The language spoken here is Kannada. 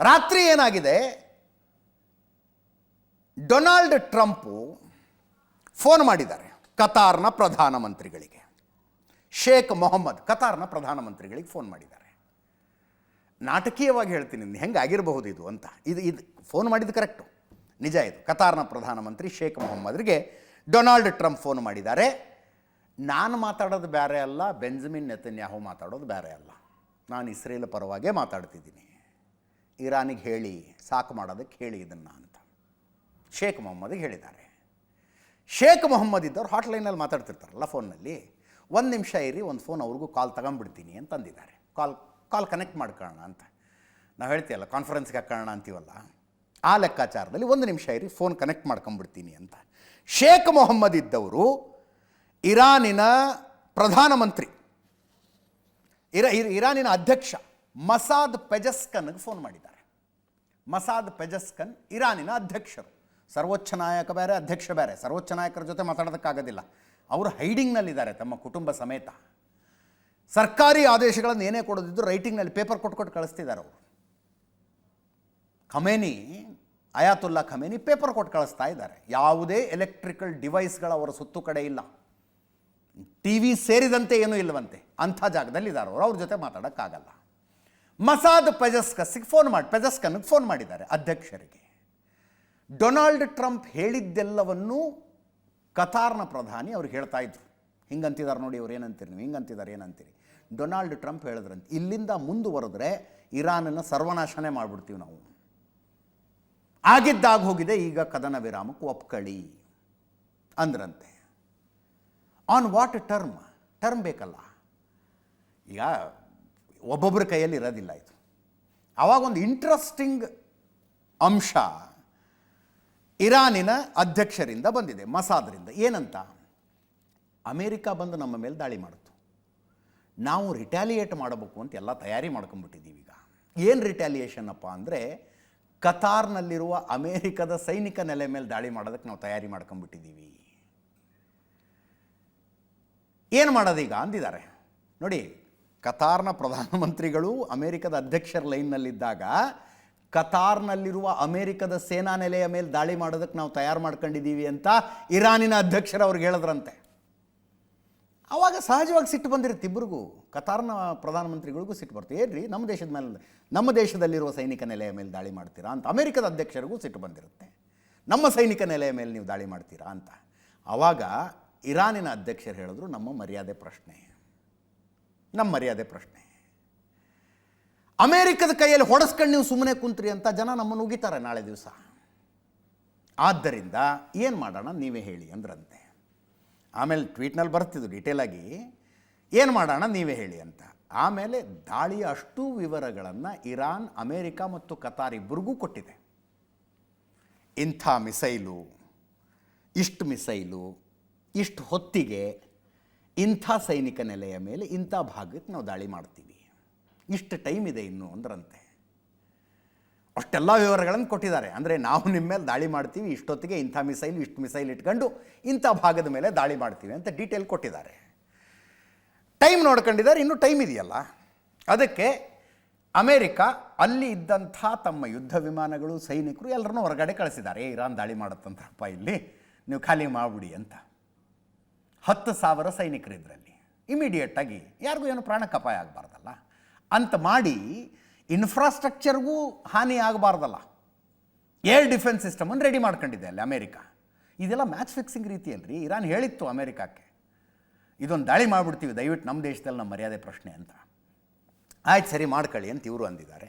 ರಾತ್ರಿ ಏನಾಗಿದೆ? ಡೊನಾಲ್ಡ್ ಟ್ರಂಪು ಫೋನ್ ಮಾಡಿದ್ದಾರೆ ಕತಾರ್ನ ಪ್ರಧಾನಮಂತ್ರಿಗಳಿಗೆ. ಶೇಖ್ ಮೊಹಮ್ಮದ್ ಕತಾರ್ನ ಪ್ರಧಾನಮಂತ್ರಿಗಳಿಗೆ ಫೋನ್ ಮಾಡಿದ್ದಾರೆ. ನಾಟಕೀಯವಾಗಿ ಹೇಳ್ತೀನಿ ಹೆಂಗೆ ಆಗಿರಬಹುದು ಇದು ಅಂತ. ಇದು ಇದು ಫೋನ್ ಮಾಡಿದ್ದು ಕರೆಕ್ಟು. ನಿಜ ಇದು. ಕತಾರ್ನ ಪ್ರಧಾನಮಂತ್ರಿ ಶೇಖ್ ಮೊಹಮ್ಮದ್ರಿಗೆ ಡೊನಾಲ್ಡ್ ಟ್ರಂಪ್ ಫೋನ್ ಮಾಡಿದ್ದಾರೆ. ನಾನು ಮಾತಾಡೋದು ಬೇರೆ ಅಲ್ಲ, ಬೆಂಜಮಿನ್ ನೆತನ್ಯಾಹು ಮಾತಾಡೋದು ಬೇರೆ ಅಲ್ಲ. ನಾನು ಇಸ್ರೇಲ್ ಪರವಾಗೇ ಮಾತಾಡ್ತಿದ್ದೀನಿ. ಇರಾನಿಗೆ ಹೇಳಿ, ಸಾಕು ಮಾಡೋದಕ್ಕೆ ಹೇಳಿ ಇದನ್ನು ಅಂತ. ಶೇಖ್ ಮೊಹಮ್ಮದಿಗೆ ಹೇಳಿದ್ದಾರೆ. ಶೇಖ್ ಮೊಹಮ್ಮದ್ ಇದ್ದವ್ರು ಹಾಟ್ಲೈನಲ್ಲಿ ಮಾತಾಡ್ತಿರ್ತಾರಲ್ಲ ಫೋನಲ್ಲಿ ಒಂದು ನಿಮಿಷ ಇರಿ, ಒಂದು ಫೋನ್ ಅವ್ರಿಗೂ ಕಾಲ್ ತಗೊಂಬಿಡ್ತೀನಿ ಅಂತ ಅಂದಿದ್ದಾರೆ. ಕಾಲ್ ಕಾಲ್ ಕನೆಕ್ಟ್ ಮಾಡ್ಕೊಳ್ಳೋಣ ಅಂತ. ನಾವು ಹೇಳ್ತೀವಲ್ಲ ಕಾನ್ಫರೆನ್ಸ್ಗೆ ಹಾಕೋಣ ಅಂತೀವಲ್ಲ, ಆ ಲೆಕ್ಕಾಚಾರದಲ್ಲಿ ಒಂದು ನಿಮಿಷ ಇರಿ, ಫೋನ್ ಕನೆಕ್ಟ್ ಮಾಡ್ಕೊಂಬಿಡ್ತೀನಿ ಅಂತ. ಶೇಖ್ ಮೊಹಮ್ಮದ್ ಇದ್ದವರು ಇರಾನಿನ ಪ್ರಧಾನಮಂತ್ರಿ. ಇರ- ಇರಾನಿನ ಅಧ್ಯಕ್ಷ ಮಸಾದ್ ಪೆಜಸ್ಕನ್ಗೆ ಫೋನ್ ಮಾಡಿದ್ದಾರೆ. ಮಸಾದ್ ಪೆಜಸ್ಕನ್ ಇರಾನಿನ ಅಧ್ಯಕ್ಷರು. ಸರ್ವೋಚ್ಚ ನಾಯಕ ಬೇರೆ, ಅಧ್ಯಕ್ಷ ಬೇರೆ. ಸರ್ವೋಚ್ಚ ನಾಯಕರ ಜೊತೆ ಮಾತಾಡೋದಕ್ಕಾಗೋದಿಲ್ಲ. ಅವರು ಹೈಡಿಂಗ್ನಲ್ಲಿದ್ದಾರೆ ತಮ್ಮ ಕುಟುಂಬ ಸಮೇತ. ಸರ್ಕಾರಿ ಆದೇಶಗಳನ್ನು ಏನೇ ಕೊಡೋದಿದ್ದು ರೈಟಿಂಗ್ನಲ್ಲಿ ಪೇಪರ್ ಕೊಟ್ಟು ಕೊಟ್ಟು ಕಳಿಸ್ತಿದ್ದಾರೆ ಅವರು. ಖಮೇನಿ, ಅಯಾತುಲ್ಲಾ ಖಮೇನಿ ಪೇಪರ್ ಕೊಟ್ಟು ಕಳಿಸ್ತಾ ಇದ್ದಾರೆ. ಯಾವುದೇ ಎಲೆಕ್ಟ್ರಿಕಲ್ ಡಿವೈಸ್ಗಳ ಅವರ ಸುತ್ತು ಕಡೆ ಇಲ್ಲ. ಟಿ ವಿ ಸೇರಿದಂತೆ ಏನೂ ಇಲ್ಲವಂತೆ. ಅಂಥ ಜಾಗದಲ್ಲಿದ್ದಾರೆ ಅವರು. ಅವ್ರ ಜೊತೆ ಮಾತಾಡೋಕ್ಕಾಗಲ್ಲ. ಮಸಾದ್ ಪೆಜಸ್ಕಸ್ಗೆ ಫೋನ್ ಮಾಡಿ ಪೆಜಸ್ಕನ್ಗೆ ಫೋನ್ ಮಾಡಿದ್ದಾರೆ ಅಧ್ಯಕ್ಷರಿಗೆ. ಡೊನಾಲ್ಡ್ ಟ್ರಂಪ್ ಹೇಳಿದ್ದೆಲ್ಲವನ್ನೂ ಕತಾರ್ನ ಪ್ರಧಾನಿ ಅವ್ರಿಗೆ ಹೇಳ್ತಾ ಇದ್ರು. ಹಿಂಗಂತಿದ್ದಾರೆ ನೋಡಿ ಅವ್ರು ಏನಂತೀರಿ ನೀವು? ಹಿಂಗಂತಿದ್ದಾರೆ ಏನಂತೀರಿ? ಡೊನಾಲ್ಡ್ ಟ್ರಂಪ್ ಹೇಳಿದ್ರಂತೆ. ಇಲ್ಲಿಂದ ಮುಂದುವರೆದ್ರೆ ಇರಾನನ್ನು ಸರ್ವನಾಶನೇ ಮಾಡಿಬಿಡ್ತೀವಿ ನಾವು. ಆಗಿದ್ದಾಗ ಹೋಗಿದೆ, ಈಗ ಕದನ ವಿರಾಮಕ್ಕೆ ಒಪ್ಕಳಿ ಅಂದ್ರಂತೆ. ಆನ್ ವಾಟ್ ಟರ್ಮ್ ಟರ್ಮ್ ಬೇಕಲ್ಲ. ಈಗ ಒಬ್ಬೊಬ್ಬರ ಕೈಯಲ್ಲಿ ಇರೋದಿಲ್ಲ ಇದು. ಆವಾಗ ಒಂದು ಇಂಟ್ರೆಸ್ಟಿಂಗ್ ಅಂಶ ಇರಾನಿನ ಅಧ್ಯಕ್ಷರಿಂದ ಬಂದಿದೆ, ಮಸಾದ್ರಿಂದ. ಏನಂತ? ಅಮೇರಿಕ ಬಂದು ನಮ್ಮ ಮೇಲೆ ದಾಳಿ ಮಾಡಿತು ನಾವು ರಿಟ್ಯಾಲಿಯೇಟ್ ಮಾಡಬೇಕು ಅಂತ ಎಲ್ಲ ತಯಾರಿ ಮಾಡ್ಕೊಂಡ್ಬಿಟ್ಟಿದ್ದೀವಿ ಈಗ. ಏನು ರಿಟ್ಯಾಲಿಯೇಷನ್ ಅಪ್ಪ ಅಂದರೆ, ಕತಾರ್ನಲ್ಲಿರುವ ಅಮೇರಿಕದ ಸೈನಿಕ ನೆಲೆ ಮೇಲೆ ದಾಳಿ ಮಾಡೋದಕ್ಕೆ ನಾವು ತಯಾರಿ ಮಾಡ್ಕೊಂಡ್ಬಿಟ್ಟಿದ್ದೀವಿ. ಏನು ಮಾಡೋದೀಗ? ಅಂದಿದ್ದಾರೆ. ನೋಡಿ ಕತಾರ್ನ ಪ್ರಧಾನಮಂತ್ರಿಗಳು ಅಮೇರಿಕದ ಅಧ್ಯಕ್ಷರ ಲೈನ್ನಲ್ಲಿದ್ದಾಗ ಕತಾರ್ನಲ್ಲಿರುವ ಅಮೇರಿಕದ ಸೇನಾ ನೆಲೆಯ ಮೇಲೆ ದಾಳಿ ಮಾಡೋದಕ್ಕೆ ನಾವು ತಯಾರು ಮಾಡ್ಕೊಂಡಿದ್ದೀವಿ ಅಂತ ಇರಾನಿನ ಅಧ್ಯಕ್ಷರು ಅವ್ರಿಗೆ ಹೇಳಿದ್ರಂತೆ. ಆವಾಗ ಸಹಜವಾಗಿ ಸಿಟ್ಟು ಬಂದಿರುತ್ತೆ ಇಬ್ಬರಿಗೂ ಕತಾರ್ನ ಪ್ರಧಾನಮಂತ್ರಿಗಳಿಗೂ ಸಿಟ್ಟು ಬರ್ತೀವಿ ಏನ್ರಿ? ನಮ್ಮ ದೇಶದ ಮೇಲೆ, ನಮ್ಮ ದೇಶದಲ್ಲಿರುವ ಸೈನಿಕ ನೆಲೆಯ ಮೇಲೆ ದಾಳಿ ಮಾಡ್ತೀರಾ ಅಂತ ಅಮೇರಿಕದ ಅಧ್ಯಕ್ಷರಿಗೂ ಸಿಟ್ಟು ಬಂದಿರುತ್ತೆ. ನಮ್ಮ ಸೈನಿಕ ನೆಲೆಯ ಮೇಲೆ ನೀವು ದಾಳಿ ಮಾಡ್ತೀರಾ ಅಂತ. ಆವಾಗ ಇರಾನಿನ ಅಧ್ಯಕ್ಷರು ಹೇಳಿದ್ರು, ನಮ್ಮ ಮರ್ಯಾದೆ ಪ್ರಶ್ನೆ. ನಮ್ಮ ಮರ್ಯಾದೆ ಪ್ರಶ್ನೆ. ಅಮೇರಿಕದ ಕೈಯಲ್ಲಿ ಹೊಡೆಸ್ಕೊಂಡು ನೀವು ಸುಮ್ಮನೆ ಕುಂತ್ರಿ ಅಂತ ಜನ ನಮ್ಮನ್ನು ಉಗಿತಾರೆ ನಾಳೆ ದಿವಸ. ಆದ್ದರಿಂದ ಏನು ಮಾಡೋಣ ನೀವೇ ಹೇಳಿ ಅಂದ್ರಂತೆ. ಆಮೇಲೆ ಟ್ವೀಟ್ನಲ್ಲಿ ಬರ್ತಿದ್ದು ಡೀಟೇಲಾಗಿ ಏನು ಮಾಡೋಣ ನೀವೇ ಹೇಳಿ ಅಂತ. ಆಮೇಲೆ ದಾಳಿಯ ಅಷ್ಟೂ ವಿವರಗಳನ್ನು ಇರಾನ್, ಅಮೇರಿಕ ಮತ್ತು ಕತಾರ್ ಇಬ್ಬರಿಗೂ ಕೊಟ್ಟಿದೆ. ಇಂಥ ಮಿಸೈಲು, ಇಷ್ಟು ಮಿಸೈಲು, ಇಷ್ಟು ಹೊತ್ತಿಗೆ ಇಂಥ ಸೈನಿಕ ನೆಲೆಯ ಮೇಲೆ ಇಂಥ ಭಾಗಕ್ಕೆ ನಾವು ದಾಳಿ ಮಾಡ್ತೀವಿ. ಇಷ್ಟು ಟೈಮ್ ಇದೆ ಇನ್ನು ಅಂದ್ರಂತೆ. ಅಷ್ಟೆಲ್ಲ ವಿವರಗಳನ್ನು ಕೊಟ್ಟಿದ್ದಾರೆ. ಅಂದರೆ ನಾವು ನಿಮ್ಮ ಮೇಲೆ ದಾಳಿ ಮಾಡ್ತೀವಿ, ಇಷ್ಟೊತ್ತಿಗೆ ಇಂಥ ಮಿಸೈಲ್, ಇಷ್ಟು ಮಿಸೈಲ್ ಇಟ್ಕೊಂಡು ಇಂಥ ಭಾಗದ ಮೇಲೆ ದಾಳಿ ಮಾಡ್ತೀವಿ ಅಂತ ಡೀಟೇಲ್ ಕೊಟ್ಟಿದ್ದಾರೆ. ಟೈಮ್ ನೋಡ್ಕೊಂಡಿದ್ದಾರೆ, ಇನ್ನೂ ಟೈಮ್ ಇದೆಯಲ್ಲ. ಅದಕ್ಕೆ ಅಮೇರಿಕ ಅಲ್ಲಿ ಇದ್ದಂಥ ತಮ್ಮ ಯುದ್ಧ ವಿಮಾನಗಳು, ಸೈನಿಕರು ಎಲ್ಲರನ್ನೂ ಹೊರಗಡೆ ಕಳಿಸಿದ್ದಾರೆ. ಇರಾನ್ ದಾಳಿ ಮಾಡುತ್ತಂತಪ್ಪ ಇಲ್ಲಿ. ನೀವು ಖಾಲಿ ಮಾಡಿಬಿಡಿ ಅಂತ. ಹತ್ತು ಸಾವಿರ ಸೈನಿಕರು ಇದರಲ್ಲಿ. ಇಮಿಡಿಯೇಟಾಗಿ ಯಾರಿಗೂ ಏನು ಪ್ರಾಣಕ್ಕೆ ಅಪಾಯ ಆಗಬಾರ್ದಲ್ಲ. ಅಂತ ಮಾಡಿ ಇನ್ಫ್ರಾಸ್ಟ್ರಕ್ಚರ್ಗೂ ಹಾನಿ ಆಗಬಾರ್ದಲ್ಲ. ಏರ್ ಡಿಫೆನ್ಸ್ ಸಿಸ್ಟಮನ್ನು ರೆಡಿ ಮಾಡ್ಕೊಂಡಿದೆ ಅಲ್ಲಿ ಅಮೇರಿಕ. ಇದೆಲ್ಲ ಮ್ಯಾಚ್ ಫಿಕ್ಸಿಂಗ್ ರೀತಿಯಲ್ಲಿ ಇರಾನ್ ಹೇಳಿತ್ತು ಅಮೇರಿಕಾಕ್ಕೆ. ಇದೊಂದು ದಾಳಿ ಮಾಡಿಬಿಡ್ತೀವಿ, ದಯವಿಟ್ಟು ನಮ್ಮ ದೇಶದಲ್ಲಿ ನಮ್ಮ ಮರ್ಯಾದೆ ಪ್ರಶ್ನೆ ಅಂತ. ಆಯ್ತು ಸರಿ ಮಾಡ್ಕೊಳ್ಳಿ ಅಂತ ಇವರು ಅಂದಿದ್ದಾರೆ.